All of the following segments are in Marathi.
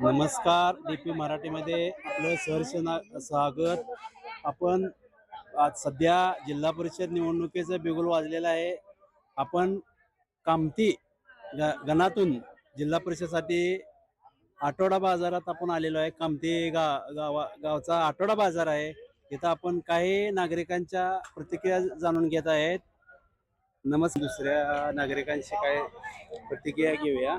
नमस्कार डी पी मराठीमध्ये आपलं सहर्ष स्वागत. आपण आज सध्या जिल्हा परिषद निवडणुकीचं बिगुल वाजलेलं आहे. आपण कामती ग- गणातून जिल्हा परिषदसाठी आठवडा बाजारात आपण आलेलो आहे. कामती गा गावा गावचा आठवडा बाजार आहे. इथं आपण काही नागरिकांच्या प्रतिक्रिया जाणून घेत आहेत. नमस्कार. दुसऱ्या नागरिकांशी काय प्रतिक्रिया घेऊया?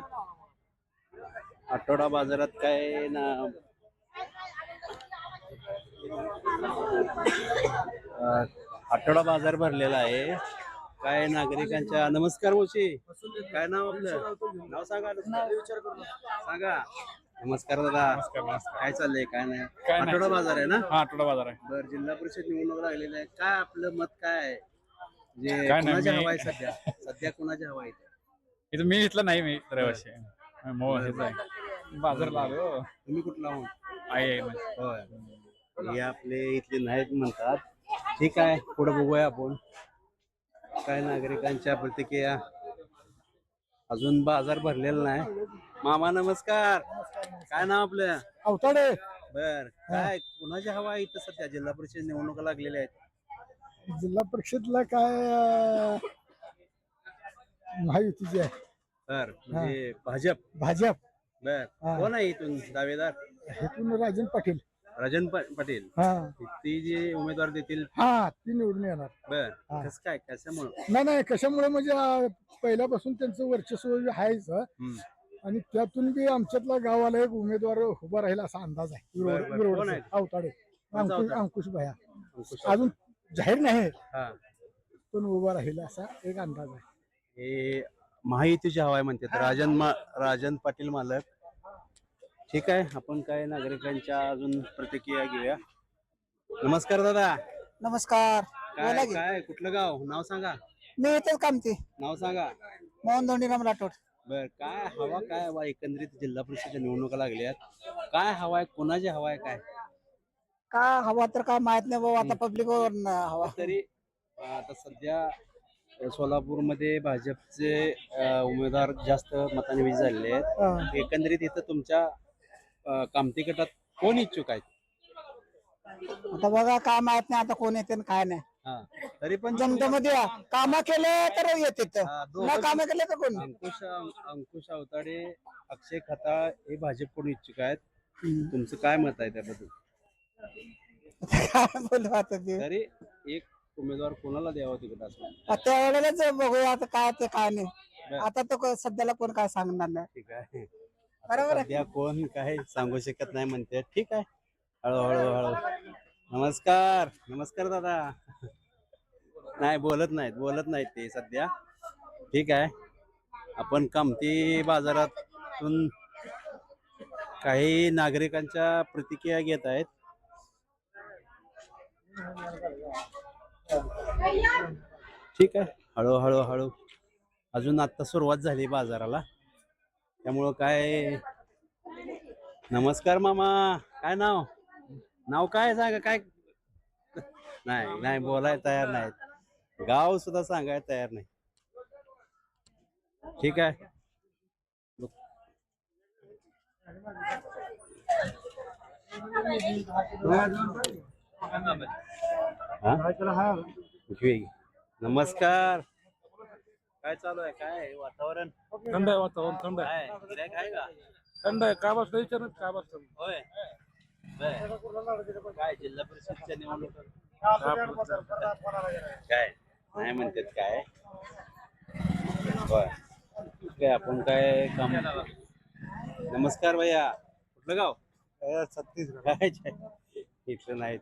आठवडा बाजारात काय ना? आठवडा बाजार भरलेला आहे. काय नागरिकांच्या नमस्कार मोशी. काय नाव आपलं? नाव सांगा. सांगा. नमस्कार दादा. काय चाललंय काय नाही? काय. आठवडा बाजार आहे ना? हा आठवडा बाजार आहे. बर जिल्हा परिषद निवडणूक लागलेली आहे. काय आपलं मत काय आहे? जे काय नाही, कुणाची मी- हवा आहे सध्या? सध्या कुणाची हवा आहे? इथे? इथं मी इथलं नाही मी रहिवाशी आहे. मो हेच आहे. बाजारला आलो तुम्ही कुठला आहोत आई आहे म्हणजे. होय. हे आपले इथले नाहीत म्हणतात. ठीक आहे पुढे बघूया आपण. काय नागरिकांच्या प्रतिक्रिया? अजून बाजार भरलेला नाही. मामा नमस्कार. काय नाव आपलं? अवताडे. बर. काय कुणाची हवा आहे इथं सध्या? जिल्हा परिषद निवडणुका लागलेल्या आहेत. जिल्हा परिषदला काय अं, महायुतीची आहे. बर म्हणजे भाजप. भाजप. बर. हा. कोण आहे इथून दावेदार? हेतून राजन पाटील. राजन प- पाटील. हा. ती जे उमेदवार देतील? हा ती निवडून येणार. बर. हा. कसं काय? कशामुळं? नाही नाही कशामुळे? म्हणजे अं, पहिल्यापासून त्यांचं वर्चस्व आहेच हं. हम्म. आणि त्यातून बी आमच्यातला गावाला एक उमेदवार उभा राहील असा अंदाज आहे. बरं, विरोध- बरं. विरोध कोण आहे? अवताडे कोणचा अंकुश? अंकुश भया. अजून जाहीर नाही. हा. पण उभा राहील असा एक अंदाज आहे. हे महायुतीची हवा आहे म्हणतात. राजन मा राजन पाटील मालक. ठीक आहे आपण काय नागरिकांच्या अजून प्रतिक्रिया घेऊया. नमस्कार दादा. नमस्कार. बोला काय की. काय कुठलं गाव? नाव सांगा. मी इथेच कामते. नाव सांगा. मोहन धोंडीराम राठोड. बर काय हवा काय हवा? एकंदरीत जिल्हा परिषदेच्या निवडणुका लागल्यात काय हवा आहे? कोणाची हवा आहे? काय? का हवा तर काय माहीत नाही बाबा आता पब्लिक हवा. तरी अं, आता सध्या सोलापूरमध्ये भाजपचे अं, उमेदवार जास्त मताने विजयी झालेले आहेत. हा. एकंदरीत इथं तुमच्या अं, कामती गटात कोण इच्छुक आहेत? आता बघा काय माहीत नाही आता कोण येते आणि काय नाही. हा. तरी पण जनतेमध्ये काम केले तर येते हा, दोघं- न काम केले तर कोण? अंकुश अंकुश अवताडे अक्षय खताळ हे भाजपकडून इच्छुक आहेत. तुमचं काय मत आहे त्याबद्दल? काय बोलू आता ते? तरी एक उमेदवार कोणाला द्यावा तिकडे असं? आता त्यावेळेलाच बघूया आता काय ते काय नाही. आता को- सध्याला कोण काय सांगणार नाही. ठीक आहे. बरोबर आता आहे. सध्या कोण काय सांगू शकत नाही म्हणते. ठीक आहे. हळूहळू हळू नमस्कार. नमस्कार दादा. नाही बोलत नाहीत बोलत नाहीत ते सध्या. ठीक आहे. आपण कामती बाजारातून काही नागरिकांच्या प्रतिक्रिया घेत आहेत. ठीक आहे. हळूहळू हळू अजून आता सुरुवात झाली बाजाराला. त्यामुळं काय? नमस्कार मामा. काय नाव? नाव काय सांगा? काय? नाही नाही बोलाय तयार नाही गाव सुद्धा सांगायला तयार नाही. ठीक आहे. हा? की. नमस्कार. काय चालू आहे? काय आहे? वातावरण? थंड आहे वातावरण थंड आहे. काय? गिऱ्हाईक आहे का? थंड आहे. काय बसलं? विचार काय बसलं? होय. बर. काय? जिल्हा परिषदच्या निवडणुका? काय? नाही म्हणतात काय? होय. काय आपण काय काम? नमस्कार भैया. कुठलं गाव? छत्तीसगड? इथलं नाहीत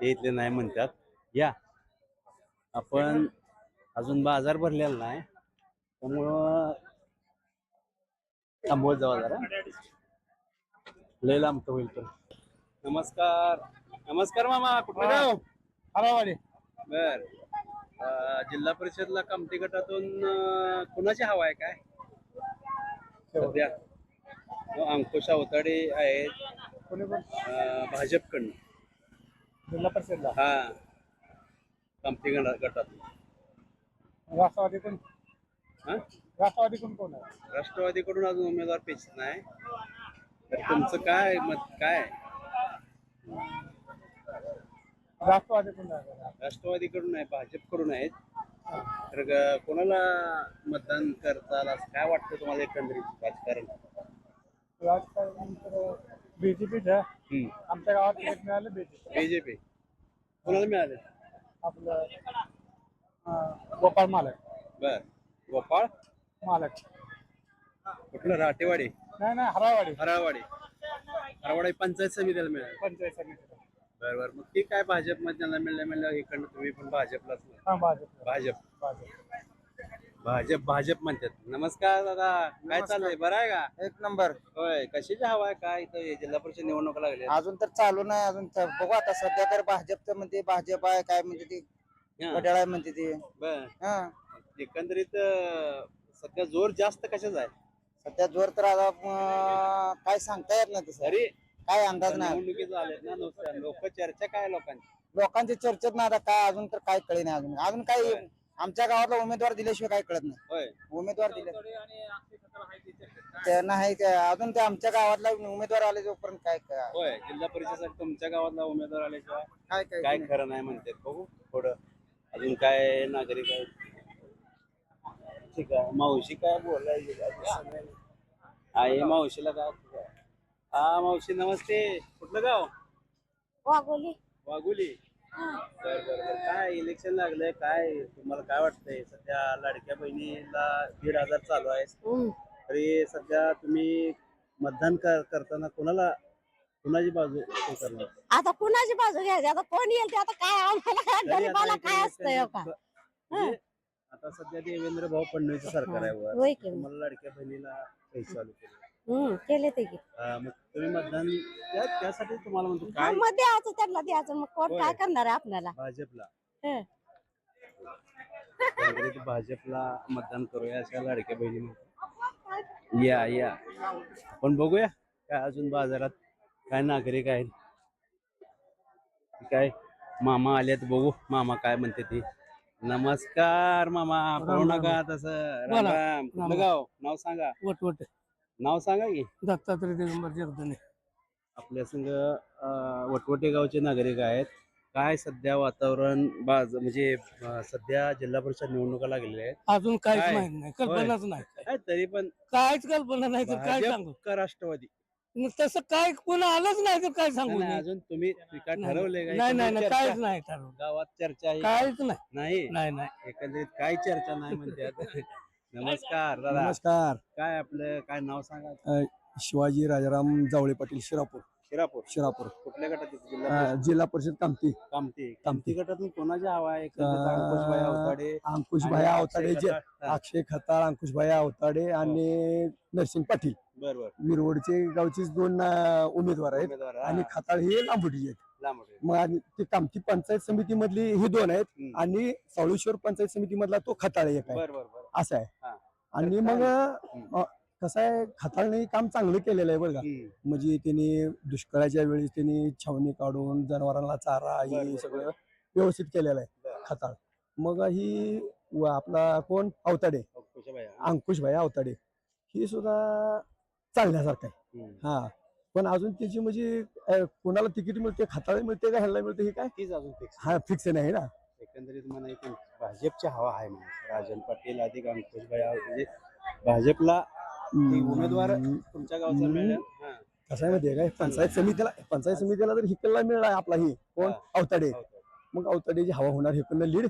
ते इथले नाही म्हणतात. या. आपण अजून बाजार भरलेला नाही. त्यामुळं थांबवत जावा जरा. लय लांब तर होईल पण. नमस्कार. नमस्कार मामा कुठलं गाव हरावाडी बर. जिल्हा परिषदला कमती गटातून अं, कुणाची हवा आहे काय? सध्या. अं, अंकुश अवताडे आहेत. कोणी पण? अं, भाजपकडनं. जिल्हा परिषदला. हा. कमती गटातून राष्ट्रवादी पण हा? राष्ट्रवादीकडून कोण आहे? राष्ट्रवादीकडून अजून उमेदवार पेचत नाही. तर तुमचं काय मत काय? राष्ट्रवादीकडून आहे राष्ट्रवादीकडून आहे भाजपकडून आहेत. तर ग- कोणाला मतदान करताल असं काय वाटतं तुम्हाला एकंदरीत राजकारण? राजकारण बीजेपीच आहे आमच्या गावात तिकीट मिळालं बीजेपी बीजेपी कोणाला मिळाले? आपलं अं, गोपाळ मालक. बर. गोपाळ? मालक. कुठलं? राटेवाडी नाही नाही हरावाडी. हरावाडी. हरावाडी पंचायत समितीला मिळाले. पंचायत समिती बर बर. मग ठीक आहे भाजपमध्ये त्यांना मिळलं मिळलं इकडनं तुम्ही पण भाजपलाच. हा भाजप. भाजप. भाजप. भाजप भाजप म्हणतात. नमस्कार दादा. काय चाललंय? बरं आहे का? एक नंबर. होय. कशाची हवा आहे? काय इथं? हे जिल्हा परिषद निवडणुका लागल्या अजून तर चालू नाही. अजून तर बघू आता सध्या तर भाजपचं म्हणते भाजप आहे काय म्हणते ती? हा, घड्याळ आहे म्हणते ती. बर. हा. एकंदरीत अं, सध्या जोर जास्त कशाचा आहे? सध्या जोर तर आता अं, काय सांगता येत नाही तसं. तरी? काय अंदाज नाही. निवडणुकीच ना लोक चर्चा काय लोकांची? लोकांची चर्चेत ना आता काय अजून तर काय कळे नाही अजून. अजून काय. आमच्या गावातला उमेदवार दिल्याशिवाय काय कळत नाही. होय. उमेदवार दिले ते नाही ते अजून ते आमच्या गावातला उमेदवार आले जोपर्यंत काय काय होय जिल्हा परिषदेसाठी तुमच्या गावातला उमेदवार आल्याशिवाय काय काय काय खरं नाही म्हणतात बघू थोडं अजून काय नागरिक आहेत? ठीक आहे. मावशी काय बोलायची? काय दिसत नाही. आहे मावशीला काय हा मावशी नमस्ते. कुठलं गाव? वागोली वाघुली. बर बर बर. काय इलेक्शन लागलंय काय? तुम्हाला काय वाटतंय? सध्या लाडक्या बहिणीला दीड हजार चालू आहे. तरी सध्या तुम्ही मतदान कर- करताना कोणाला कुणाची बाजू हे करणार? आता कुणाची बाजू घ्यायची? आता कोण येईल ते आता काय आम्हाला काय तरी आता गरीबाला काय असतंय हो का? म्हणजे आता सध्या देवेंद्र भाऊ फडणवीस सरकार आहे वर. होय की तुम्हाला लाडक्या बहिणीला पैसे चालू केले हम्म केले ते की. हा, मग तुम्ही मतदान त्या- त्यासाठी तुम्हाला म्हणतो हा, काय मग द्यायचं त्यांना द्यायचं. मग कोण. काय करणार आहे आपल्याला? भाजपला. हं. एकंदरीत भाजपला मतदान करूया अशा लाडक्या बहिणी म्हणतात. या या. आपण बघूया काय अजून बाजारात काय नागरिक आहेत. काय मामा आलेत बघू. मामा काय म्हणते ते. नमस्कार मामा. पाहू नका तसं राम राम. कुठलं गाव? नाव सांगा. वटवट नाव सांगा की. दत्तात्रय दिगंबर जगदने. आपल्या संग अं, वटवटे गावचे नागरिक आहेत. काय सध्या वातावरण बाज म्हणजे अं, सध्या जिल्हा परिषद निवडणुका लागलेल्या आहेत? अजून काहीच काय? माहीत नाही. कल्पनाच नाही काय तरी पण काहीच कल्पना नाही तर काय सांगू? का राष्ट्रवादी? न तसं काय कोण आलंच नाही तर काय सांगू नाही, मी? अजून तुम्ही काय नाही, ठरवले काय नाही नाही नाही, काहीच नाही ठरवलं. गावात चर्चा आहे. काहीच नाही. नाही? नाही नाही. एकंदरीत काय चर्चा नाही म्हणतात नमस्कार दादा. नमस्कार. काय आपलं काय नाव सांगा? शिवाजी राजाराम जावळे पाटील शिरापूर. शिरापूर. शिरापूर. कुठल्या गटात येतो जिल्हा अं, जिल्हा परिषद कामती कामती कामती गटातून कोणाची हवा आहे? अंकुशभाई अवताडे अंकुश आणि भाया अक्षय अवताडे जे खताळ. अक्षय खताळ अंकुश भाया अवताडे आणि नरसिंग पाटील. बर बर. मिरवडचे गावचे दोन अं, उमेदवार आहेत. उमेदवार आणि खताळ हे लांबुटी आहेत. लांब आहे. मग आणि ते कामती पंचायत समिती मधली हे दोन आहेत हम्म. आणि सावळेश्वर पंचायत समिती मधला तो खताळ एक आहे. बर बर बर. असं आहे. हा. आणि मग? अं, कसं आहे खताळने काम चांगलं केलेलं आहे बरं का. म्हणजे त्यांनी दुष्काळाच्या वेळेस त्यांनी छावणी काढून जनावरांना चारा हे सगळं व्यवस्थित केलेलं आहे. खताळ मग ही आपला कोण? अवताडे. अंकुश भाई अवताडे. ही सुद्धा चालण्यासारखं आहे. हा. पण अजून त्याची म्हणजे कोणाला तिकीट मिळते खताळे मिळते का ह्याला मिळते हे काय? हा फिक्स नाही ना एकंदरीत म्हणा भाजपची हवा आहे राजन पाटील अधिक अंकुशभाई म्हणजे भाजपला ते उमेदवार तुमच्या गावचा. मिळेल हा. कसं आहे माहितीये काय? पंचायत समितीला पंचायत समितीला जर हिकलला मिळाला आपला ही. कोण. अवताडे. मग अवताडेची हवा होणार हिकडनं लीड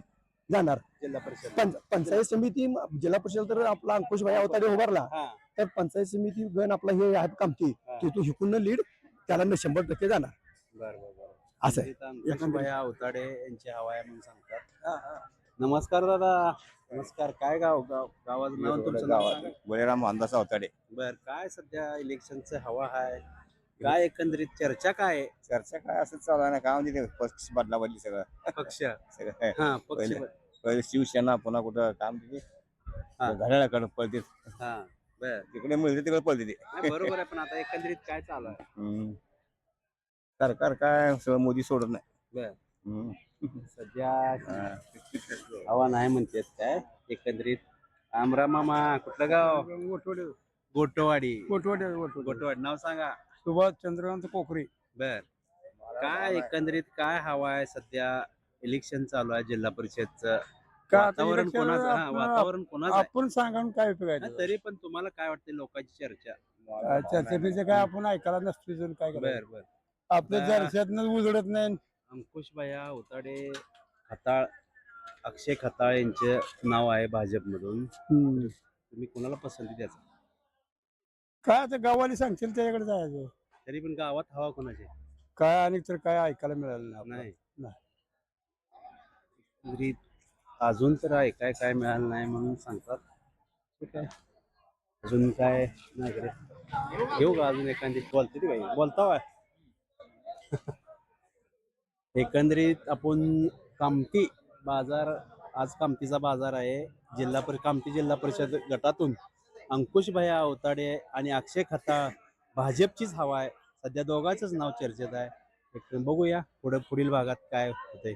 जाणार. जिल्हा परिषद. पंच- पंचायत समिती म- जिल्हा परिषद तर आपला अंकुश भाई अवताडे उभारला. हा. तर पंचायत समिती गण आपला हे आहेत कामती. हा. तिथून हिकून लीड त्याला न शंभर टक्के जाणार. बर बर बर. असं आहे. अंकुशभाई अवताडे यांची हवा आहे म्हणून सांगतात. नमस्कार दादा. नमस्कार. काय गाव? गाव गावाचं नाव आणि तुमचं नाव सांगा. बळीराम अंदाज अवताडे बर काय सध्या इलेक्शनचं हवा आहे काय एकंदरीत चर्चा काय आहे? चर्चा काय असं चालू आहे ना काय म्हणजे पक्ष बदला बदली सगळं. पक्ष. सगळं. हा पक्ष पहिले. पहिले शिवसेना पुन्हा कुठं काम तिथे? हा. घड्याळाकडे पळते. हा बर. तिकडे मिळते तिकडे पळते ते. नाही, बरोबर आहे पण आता एकंदरीत काय चालू आहे? हम्म. सरकार काय सगळं मोदी सोडत नाही. बर. हम्म. सध्या हा. हवा नाही म्हणतात काय एकंदरीत. आमरा मामा कुठलं गाव? गोटवडे गोटवाडी. गोटवडे गोटवडे गोटवाडी. नाव सांगा. सुभाष चंद्रकांत कोकरे. बर. काय एकंदरीत काय हवा आहे सध्या? इलेक्शन चालू आहे जिल्हा परिषदचं. का आता वातावरण election कोणाचं? हा, आपण- वातावरण कोणाचं आहे? आपण सांगा काय उपयोग हा, आहे तरी पण तुम्हाला काय वाटते लोकांची चर्चा? चर्चेचे काय आपण ऐकायला नसतो इथून काय करायचं? बर बर. आपल्या चर्चेतनं उजडत नाही अंकुश भैया उताडे खताळ अक्षय खताळ यांचे नाव आहे भाजपमधून. तुम्ही कोणाला पसंती द्याच काय आता गावाली सांगतील त्याच्याकडे जायचं. तरी पण गावात हवा कोणाची? काय आणि तर काय ऐकायला मिळालं नाही आपल्याला. नाही. नाही. तरी अजून तर ऐकाय काय मिळालं नाही म्हणून सांगतात. ठीक आहे. अजून काय नाही घेऊ का अजून एखादी? बोलते ती बाई. बोलता काय एकंदरीत आपण कामठी बाजार आज कामठीचा बाजार आहे. जिल्हा परि कामठी जिल्हा परिषद गटातून अंकुश भैया अवताडे आणि अक्षय खता भाजपचीच हवा आहे. सध्या दोघांचंच नाव चर्चेत आहे. एक बघूया पुढे पुढील भागात काय होतंय.